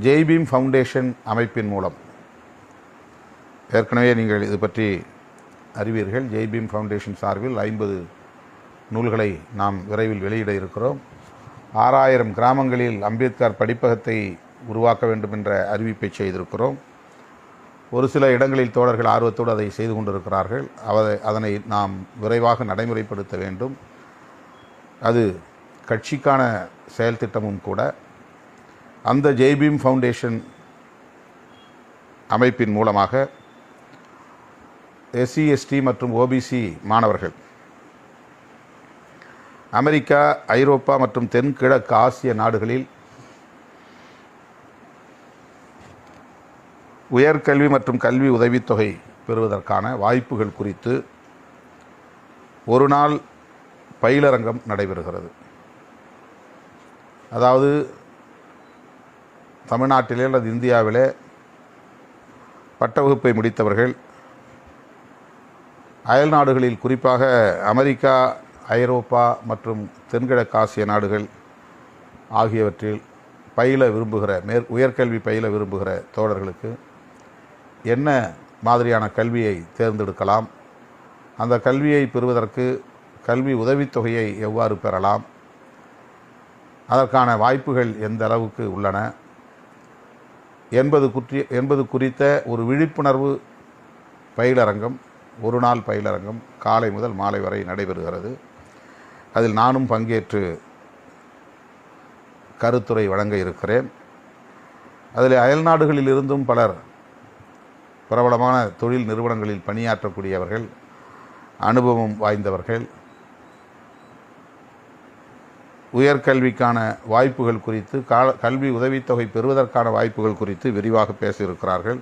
Jai Bhim foundation அமைப்பின் மூலம். ஏற்கனவே நீங்கள் இது பற்றி அறிவீர்கள். ஜெய்பீம் ஃபவுண்டேஷன் சார்பில் ஐம்பது நூல்களை நாம் விரைவில் வெளியிட இருக்கிறோம். ஆறாயிரம் கிராமங்களில் அம்பேத்கர் படிப்பகத்தை உருவாக்க வேண்டும் என்ற அறிவிப்பை செய்திருக்கிறோம். ஒரு சில இடங்களில் தோழர்கள் ஆர்வத்தோடு அதை செய்து கொண்டிருக்கிறார்கள். அதை அதனை நாம் விரைவாக நடைமுறைப்படுத்த வேண்டும். அது கட்சிக்கான செயல் திட்டமும் கூட. அந்த ஜெய்பீம் ஃபவுண்டேஷன் அமைப்பின் மூலமாக எஸ்சி எஸ்டி மற்றும் ஓபிசி மாணவர்கள் அமெரிக்கா ஐரோப்பா மற்றும் தென்கிழக்கு ஆசிய நாடுகளில் உயர்கல்வி மற்றும் கல்வி உதவித்தொகை பெறுவதற்கான வாய்ப்புகள் குறித்து ஒரு நாள் பயிலரங்கம் நடைபெறுகிறது. அதாவது தமிழ்நாட்டிலே அல்லது இந்தியாவிலே பட்ட வகுப்பை முடித்தவர்கள் அயல் நாடுகளில் குறிப்பாக அமெரிக்கா ஐரோப்பா மற்றும் தென்கிழக்கு ஆசிய நாடுகள் ஆகியவற்றில் பயில விரும்புகிற மேற் உயர்கல்வி பயில விரும்புகிற தோழர்களுக்கு என்ன மாதிரியான கல்வியை தேர்ந்தெடுக்கலாம்? அந்த கல்வியை பெறுவதற்கு கல்வி உதவித்தொகையை எவ்வாறு பெறலாம்? அதற்கான வாய்ப்புகள் எந்த அளவுக்கு உள்ளன? என்பது குற்றி என்பது குறித்த ஒரு விழிப்புணர்வு பயிலரங்கம் ஒரு நாள் பயிலரங்கம் காலை முதல் மாலை வரை நடைபெறுகிறது. அதில் நானும் பங்கேற்று கருத்துரை வழங்க இருக்கிறேன். அதில் அயல்நாடுகளில் இருந்தும் பலர் பிரபலமான தொழில் நிறுவனங்களில் பணியாற்றக்கூடியவர்கள் அனுபவம் வாய்ந்தவர்கள் உயர்கல்விக்கான வாய்ப்புகள் குறித்து கால கல்வி உதவித்தொகை பெறுவதற்கான வாய்ப்புகள் குறித்து விரிவாக பேசியிருக்கிறார்கள்.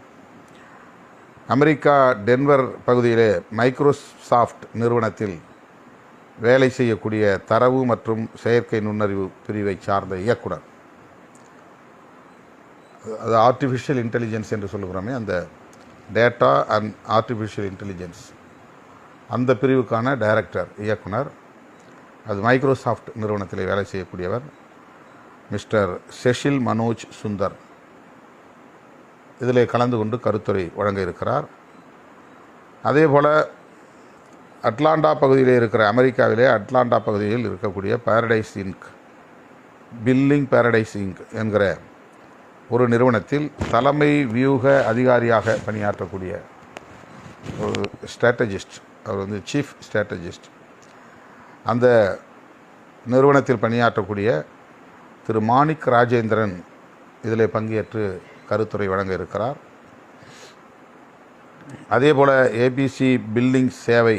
அமெரிக்கா டென்வர் பகுதியிலே மைக்ரோசாஃப்ட் நிறுவனத்தில் வேலை செய்யக்கூடிய தரவு மற்றும் செயற்கை நுண்ணறிவு பிரிவை சார்ந்த இயக்குனர். அது ஆர்டிஃபிஷியல் இன்டெலிஜென்ஸ் என்று சொல்லுகிறோமே அந்த டேட்டா அண்ட் ஆர்டிஃபிஷியல் இன்டெலிஜென்ஸ் அந்த பிரிவுக்கான டைரக்டர் இயக்குனர். அது மைக்ரோசாஃப்ட் நிறுவனத்தில் வேலை செய்யக்கூடியவர் மிஸ்டர் செஷில் மனோஜ் சுந்தர். இதில் கலந்து கொண்டு கருத்துரை வழங்க இருக்கிறார். அதே போல் அட்லாண்டா பகுதியில் இருக்கிற அமெரிக்காவிலே அட்லாண்டா பகுதியில் இருக்கக்கூடிய Paradise Inc billing Paradise Inc என்கிற ஒரு நிறுவனத்தில் தலைமை வியூக அதிகாரியாக பணியாற்றக்கூடிய ஒரு ஸ்ட்ராட்டஜிஸ்ட் அவர் வந்து சீஃப் ஸ்ட்ராட்டஜிஸ்ட் அந்த நிறுவனத்தில் பணியாற்றக்கூடிய திரு மாணிக் ராஜேந்திரன் இதில் பங்கேற்று கருத்துரை வழங்க இருக்கிறார். அதே போல் ஏபிசி பில்லிங் சேவை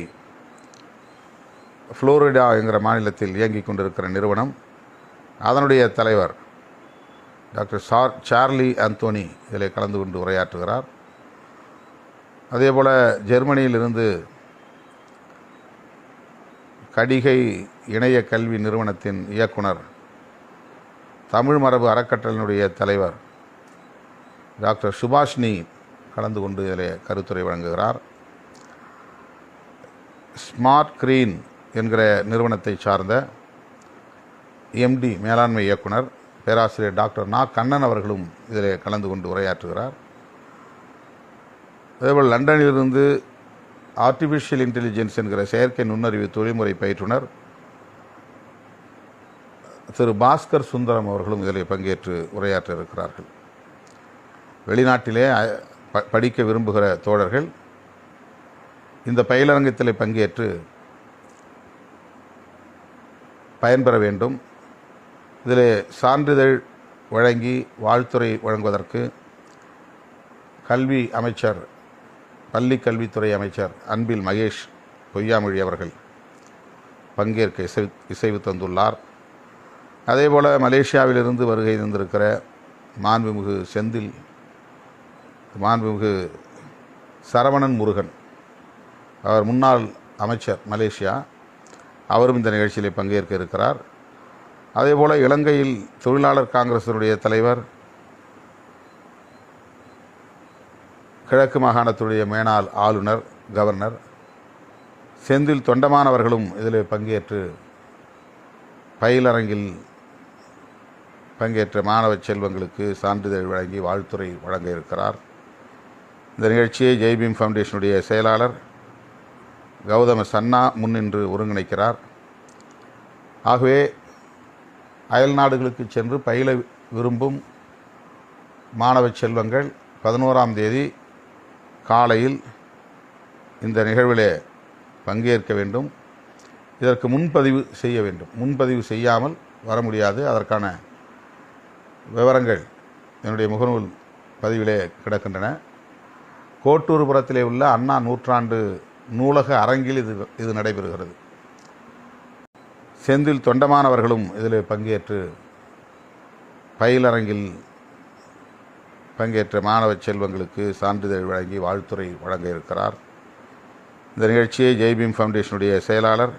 ஃப்ளோரிடா என்கிற மாநிலத்தில் இயங்கிக் கொண்டிருக்கிற நிறுவனம் அதனுடைய தலைவர் டாக்டர் சார் சார்லி அந்தோனி இதில் கலந்து கொண்டு உரையாற்றுகிறார். அதே போல் ஜெர்மனியிலிருந்து கடிகை இணைய கல்வி நிறுவனத்தின் இயக்குனர் தமிழ் மரபு அறக்கட்டளையினுடைய தலைவர் டாக்டர் சுபாஷினி கலந்து கொண்டு இதில் கருத்துரை வழங்குகிறார். ஸ்மார்ட் கிரீன் என்கிற நிறுவனத்தை சார்ந்த எம்டி மேலாண்மை இயக்குனர் பேராசிரியர் டாக்டர் நா கண்ணன் அவர்களும் இதில் கலந்து கொண்டு உரையாற்றுகிறார். அதேபோல் லண்டனிலிருந்து ஆர்டிஃபிஷியல் இன்டெலிஜென்ஸ் என்கிற செயற்கை நுண்ணறிவு தொழில்முறை பயிற்றுனர் திரு பாஸ்கர் சுந்தரம் அவர்களும் இதில் பங்கேற்று உரையாற்ற இருக்கிறார்கள். வெளிநாட்டிலே படிக்க விரும்புகிற தோழர்கள் இந்த பயிலரங்கத்தில் பங்கேற்று பயன்பெற வேண்டும். இதில் சான்றிதழ் வழங்கி வாழ்த்துறை வழங்குவதற்கு கல்வி அமைச்சர் பள்ளி கல்வித்துறை அமைச்சர் அன்பில் மகேஷ் பொய்யாமொழி அவர்கள் பங்கேற்க இசை இசைவு தந்துள்ளார். அதேபோல் மலேசியாவிலிருந்து வருகை தந்திருக்கிற மாண்புமிகு செந்தில் மாண்புமிகு சரவணன் முருகன் அவர் முன்னாள் அமைச்சர் மலேசியா அவரும் இந்த நிகழ்ச்சியில் பங்கேற்க இருக்கிறார். அதேபோல் இலங்கையில் தொழிலாளர் காங்கிரசினுடைய தலைவர் கிழக்கு மாகாணத்துடைய மேனாள் ஆளுநர் கவர்னர் செந்தில் தொண்டமானவர்களும் இதில் பங்கேற்று பயிலரங்கில் பங்கேற்ற மாணவ செல்வங்களுக்கு சான்றிதழ் வழங்கி வாழ்த்துரை வழங்க இருக்கிறார். இந்த நிகழ்ச்சியை ஜெய்பீம் ஃபவுண்டேஷனுடைய செயலாளர் கௌதம சன்னா முன்னின்று ஒருங்கிணைக்கிறார். ஆகவே அயல் நாடுகளுக்கு சென்று பயில விரும்பும் மாணவ செல்வங்கள் பதினோராம் தேதி காலையில் இந்த நிகழ்விலே பங்கேற்க வேண்டும். இதற்கு முன்பதிவு செய்ய வேண்டும். முன்பதிவு செய்யாமல் வர முடியாது. அதற்கான விவரங்கள் என்னுடைய முகநூல் பதிவிலே கிடக்கின்றன. கோட்டூர்புரத்திலே உள்ள அண்ணா நூற்றாண்டு நூலக அரங்கில் இது இது நடைபெறுகிறது. செந்தில் தொண்டமானவர்களும் இதில் பங்கேற்று பயிலரங்கில் பங்கேற்ற மாணவ செல்வங்களுக்கு சான்றிதழ் வழங்கி வாழ்த்துறை வழங்க இருக்கிறார். இந்த நிகழ்ச்சியை ஜெய்பீம் ஃபவுண்டேஷனுடைய செயலாளர்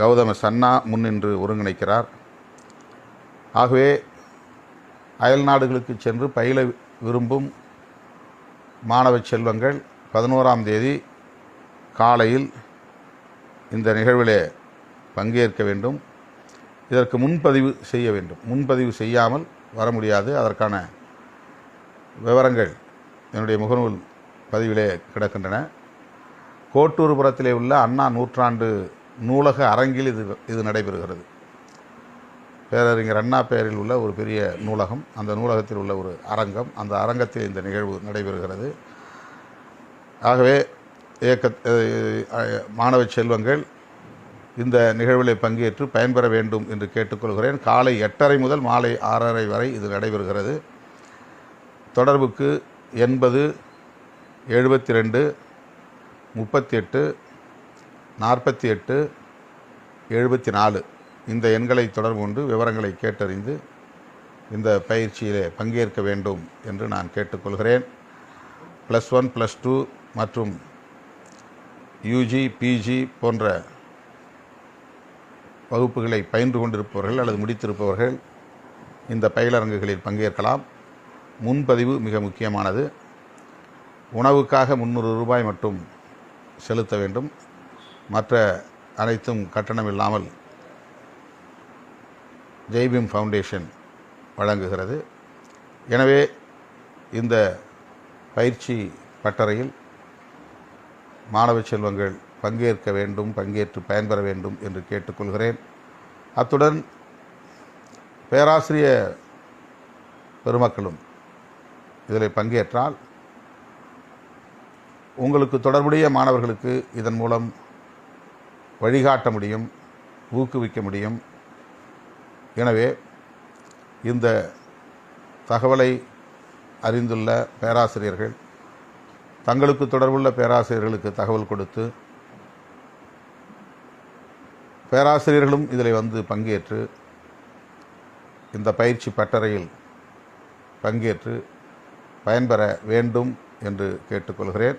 கௌதம சன்னா முன்னின்று ஒருங்கிணைக்கிறார். ஆகவே அயல் நாடுகளுக்கு சென்று பயில விரும்பும் மாணவ செல்வங்கள் பதினோராம் தேதி காலையில் இந்த நிகழ்விலே பங்கேற்க வேண்டும். இதற்கு முன்பதிவு செய்ய வேண்டும். முன்பதிவு செய்யாமல் வர முடியாது. அதற்கான விவரங்கள் என்னுடைய முகநூல் பதிவிலே கிடக்கின்றன. கோட்டூர்புரத்திலே உள்ள அண்ணா நூற்றாண்டு நூலக அரங்கில் இது இது நடைபெறுகிறது. பேரறிஞர் அண்ணா பெயரில் உள்ள ஒரு பெரிய நூலகம் அந்த நூலகத்தில் உள்ள ஒரு அரங்கம் அந்த அரங்கத்தில் இந்த நிகழ்வு நடைபெறுகிறது. ஆகவே இயக்க மாணவ செல்வங்கள் இந்த நிகழ்வில் பங்கேற்று பயன்பெற வேண்டும் என்று கேட்டுக்கொள்கிறேன். காலை எட்டரை முதல் மாலை ஆறரை வரை இது நடைபெறுகிறது. தொடர்புக்கு எண்பது எழுபத்தி ரெண்டு முப்பத்தி எட்டு நாற்பத்தி எட்டு எழுபத்தி நாலு இந்த எண்களை தொடர்பு கொண்டு விவரங்களை கேட்டறிந்து இந்த பயிற்சியிலே பங்கேற்க வேண்டும் என்று நான் கேட்டுக்கொள்கிறேன். ப்ளஸ் ஒன் ப்ளஸ் டூ மற்றும் யூஜி பிஜி போன்ற வகுப்புகளை பயின்று கொண்டிருப்பவர்கள் அல்லது முடித்திருப்பவர்கள் இந்த பயிலரங்குகளில் பங்கேற்கலாம். முன்பதிவு மிக முக்கியமானது. உணவுக்காக முந்நூறு ரூபாய் மட்டும் செலுத்த வேண்டும். மற்ற அனைத்தும் கட்டணம் இல்லாமல் ஜெய்பீம் ஃபவுண்டேஷன் வழங்குகிறது. எனவே இந்த பயிற்சி பட்டறையில் மாணவ செல்வங்கள் பங்கேற்க வேண்டும் பங்கேற்று பயன்பெற வேண்டும் என்று கேட்டுக்கொள்கிறேன். அத்துடன் பேராசிரிய பெருமக்களும் இதில் பங்கேற்றால் உங்களுக்கு தொடர்புடைய மாணவர்களுக்கு இதன் மூலம் வழிகாட்ட முடியும் ஊக்குவிக்க முடியும். எனவே இந்த தகவலை அறிந்துள்ள பேராசிரியர்கள் தங்களுக்கு தொடர்புள்ள பேராசிரியர்களுக்கு தகவல் கொடுத்து பேராசிரியர்களும் இதில் வந்து பங்கேற்று இந்த பயிற்சி பட்டறையில் பங்கேற்று பயன்பெற வேண்டும் என்று கேட்டுக்கொள்கிறேன்.